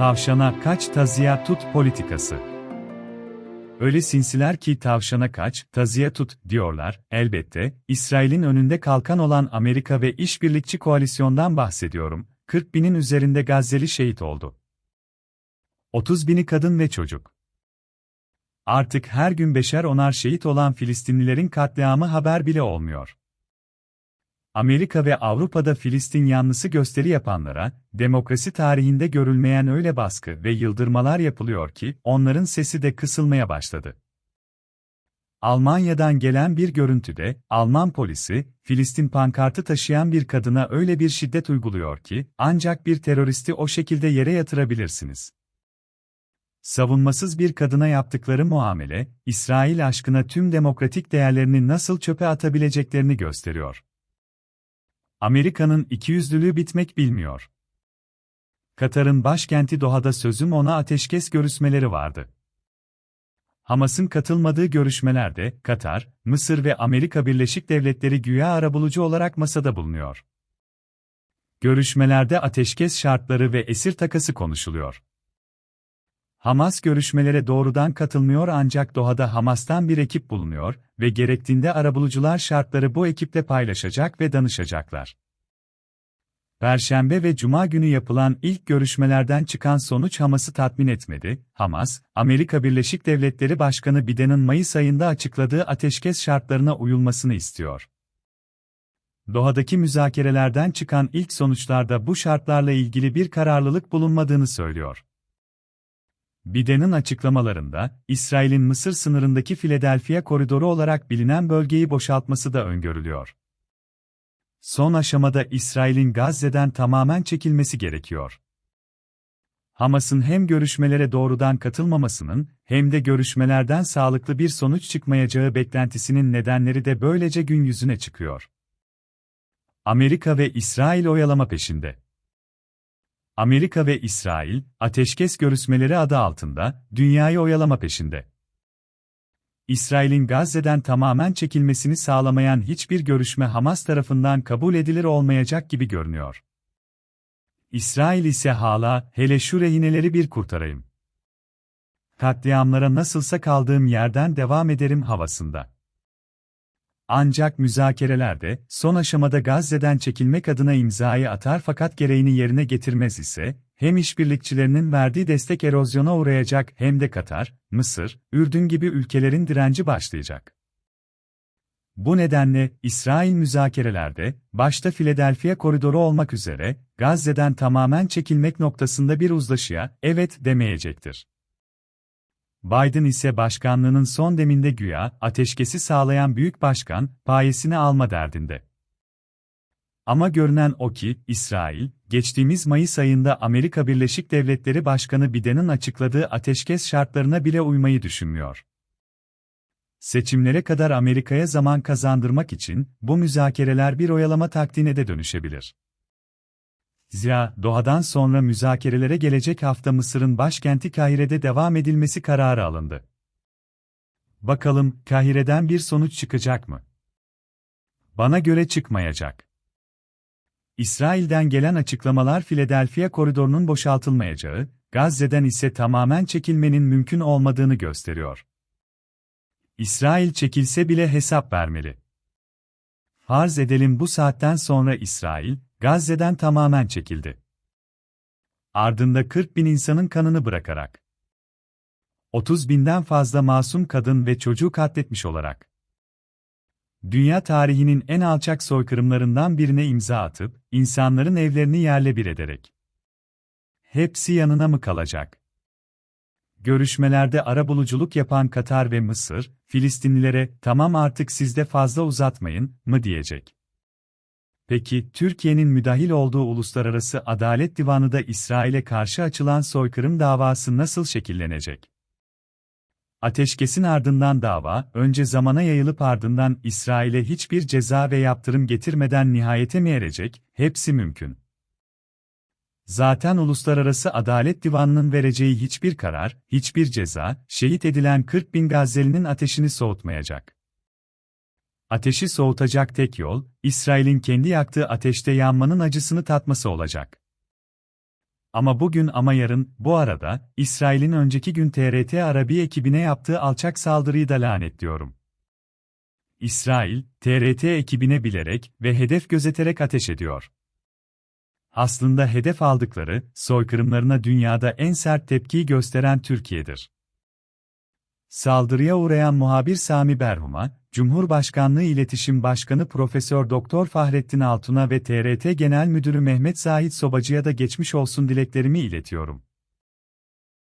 Tavşana kaç tazıya tut politikası. Öyle sinsiler ki tavşana kaç, tazıya tut, diyorlar, elbette, İsrail'in önünde kalkan olan Amerika ve işbirlikçi koalisyondan bahsediyorum, 40 binin üzerinde Gazze'li şehit oldu. 30 bini kadın ve çocuk. Artık her gün beşer onar şehit olan Filistinlilerin katliamı haber bile olmuyor. Amerika ve Avrupa'da Filistin yanlısı gösteri yapanlara, demokrasi tarihinde görülmeyen öyle baskı ve yıldırmalar yapılıyor ki, onların sesi de kısılmaya başladı. Almanya'dan gelen bir görüntüde, Alman polisi, Filistin pankartı taşıyan bir kadına öyle bir şiddet uyguluyor ki, ancak bir teröristi o şekilde yere yatırabilirsiniz. Savunmasız bir kadına yaptıkları muamele, İsrail aşkına tüm demokratik değerlerini nasıl çöpe atabileceklerini gösteriyor. Amerika'nın ikiyüzlülüğü bitmek bilmiyor. Katar'ın başkenti Doha'da sözüm ona ateşkes görüşmeleri vardı. Hamas'ın katılmadığı görüşmelerde Katar, Mısır ve Amerika Birleşik Devletleri güya arabulucu olarak masada bulunuyor. Görüşmelerde ateşkes şartları ve esir takası konuşuluyor. Hamas görüşmelere doğrudan katılmıyor ancak Doha'da Hamas'tan bir ekip bulunuyor ve gerektiğinde arabulucular şartları bu ekiple paylaşacak ve danışacaklar. Perşembe ve Cuma günü yapılan ilk görüşmelerden çıkan sonuç Hamas'ı tatmin etmedi. Hamas, Amerika Birleşik Devletleri Başkanı Biden'in Mayıs ayında açıkladığı ateşkes şartlarına uyulmasını istiyor. Doha'daki müzakerelerden çıkan ilk sonuçlarda bu şartlarla ilgili bir kararlılık bulunmadığını söylüyor. Biden'in açıklamalarında, İsrail'in Mısır sınırındaki Philadelphia koridoru olarak bilinen bölgeyi boşaltması da öngörülüyor. Son aşamada İsrail'in Gazze'den tamamen çekilmesi gerekiyor. Hamas'ın hem görüşmelere doğrudan katılmamasının hem de görüşmelerden sağlıklı bir sonuç çıkmayacağı beklentisinin nedenleri de böylece gün yüzüne çıkıyor. Amerika ve İsrail oyalama peşinde. Amerika ve İsrail, ateşkes görüşmeleri adı altında, dünyayı oyalama peşinde. İsrail'in Gazze'den tamamen çekilmesini sağlamayan hiçbir görüşme Hamas tarafından kabul edilir olmayacak gibi görünüyor. İsrail ise hala, hele şu rehineleri bir kurtarayım. Katliamlara nasılsa kaldığım yerden devam ederim havasında. Ancak müzakerelerde, son aşamada Gazze'den çekilmek adına imzayı atar fakat gereğini yerine getirmez ise, hem işbirlikçilerinin verdiği destek erozyona uğrayacak hem de Katar, Mısır, Ürdün gibi ülkelerin direnci başlayacak. Bu nedenle, İsrail müzakerelerde, başta Philadelphia koridoru olmak üzere, Gazze'den tamamen çekilmek noktasında bir uzlaşıya, evet demeyecektir. Biden ise başkanlığının son deminde güya, ateşkesi sağlayan büyük başkan, payesini alma derdinde. Ama görünen o ki, İsrail, geçtiğimiz Mayıs ayında Amerika Birleşik Devletleri Başkanı Biden'in açıkladığı ateşkes şartlarına bile uymayı düşünmüyor. Seçimlere kadar Amerika'ya zaman kazandırmak için, bu müzakereler bir oyalama taktiğine de dönüşebilir. Zira, Doha'dan sonra müzakerelere gelecek hafta Mısır'ın başkenti Kahire'de devam edilmesi kararı alındı. Bakalım, Kahire'den bir sonuç çıkacak mı? Bana göre çıkmayacak. İsrail'den gelen açıklamalar Philadelphia koridorunun boşaltılmayacağı, Gazze'den ise tamamen çekilmenin mümkün olmadığını gösteriyor. İsrail çekilse bile hesap vermeli. Farz edelim bu saatten sonra İsrail, Gazze'den tamamen çekildi. Ardında 40 bin insanın kanını bırakarak. 30 binden fazla masum kadın ve çocuğu katletmiş olarak. Dünya tarihinin en alçak soykırımlarından birine imza atıp, insanların evlerini yerle bir ederek. Hepsi yanına mı kalacak? Görüşmelerde arabuluculuk yapan Katar ve Mısır, Filistinlilere tamam artık sizde fazla uzatmayın mı diyecek. Peki, Türkiye'nin müdahil olduğu Uluslararası Adalet Divanı da İsrail'e karşı açılan soykırım davası nasıl şekillenecek? Ateşkesin ardından dava, önce zamana yayılıp ardından İsrail'e hiçbir ceza ve yaptırım getirmeden nihayete mi erecek, hepsi mümkün. Zaten Uluslararası Adalet Divanı'nın vereceği hiçbir karar, hiçbir ceza, şehit edilen 40 bin Gazze'linin ateşini soğutmayacak. Ateşi soğutacak tek yol, İsrail'in kendi yaktığı ateşte yanmanın acısını tatması olacak. Ama bugün ama yarın, bu arada, İsrail'in önceki gün TRT Arabi ekibine yaptığı alçak saldırıyı da lanetliyorum. İsrail, TRT ekibine bilerek ve hedef gözeterek ateş ediyor. Aslında hedef aldıkları, soykırımlarına dünyada en sert tepkiyi gösteren Türkiye'dir. Saldırıya uğrayan muhabir Sami Berhum'a, Cumhurbaşkanlığı İletişim Başkanı Profesör Doktor Fahrettin Altun'a ve TRT Genel Müdürü Mehmet Zahit Sobacı'ya da geçmiş olsun dileklerimi iletiyorum.